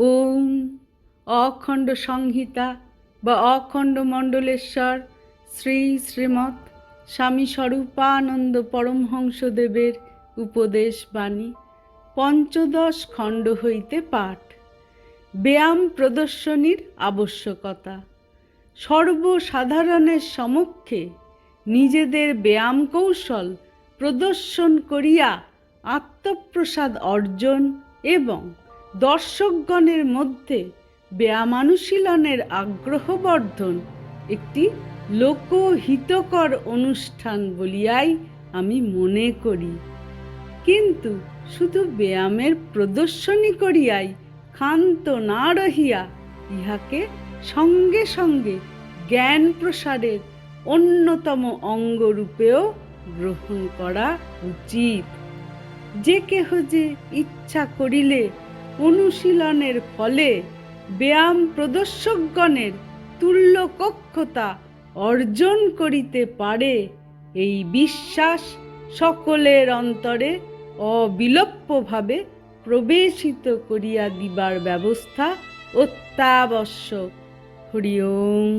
ওম অখণ্ড সংহিতা বা অখণ্ড মণ্ডলেশ্বর শ্রী শ্রীমৎ স্বামী স্বরূপানন্দ পরমহংসদেবের উপদেশ বাণী পঞ্চদশ খণ্ড হইতে পাঠ। ব্যায়াম প্রদর্শনীর আবশ্যকতা। সর্বসাধারণের সমক্ষে নিজেদের ব্যায়াম কৌশল প্রদর্শন করিয়া আত্মপ্রসাদ অর্জন এবং দর্শকগণের মধ্যে ব্যায়ামানুশীলনের আগ্রহ বর্ধন একটি লোকহিতকর অনুষ্ঠান বলিয়াই আমি মনে করি। কিন্তু শুধু ব্যায়ামের প্রদর্শনী করিয়াই ক্ষান্ত না রহিয়া ইহাকে সঙ্গে সঙ্গে জ্ঞান প্রসারের অন্যতম অঙ্গরূপেও গ্রহণ করা উচিত। যে কেহ যে ইচ্ছা করিলে অনুশীলনের ফলে ব্যায়াম প্রদর্শকগণের তুল্য কক্ষতা অর্জন করিতে পারে। এই বিশ্বাস সকলের অন্তরে অবিলপ্যভাবে প্রবেশিত করিয়া দিবার ব্যবস্থা অত্যাবশ্যক। হরি ওম।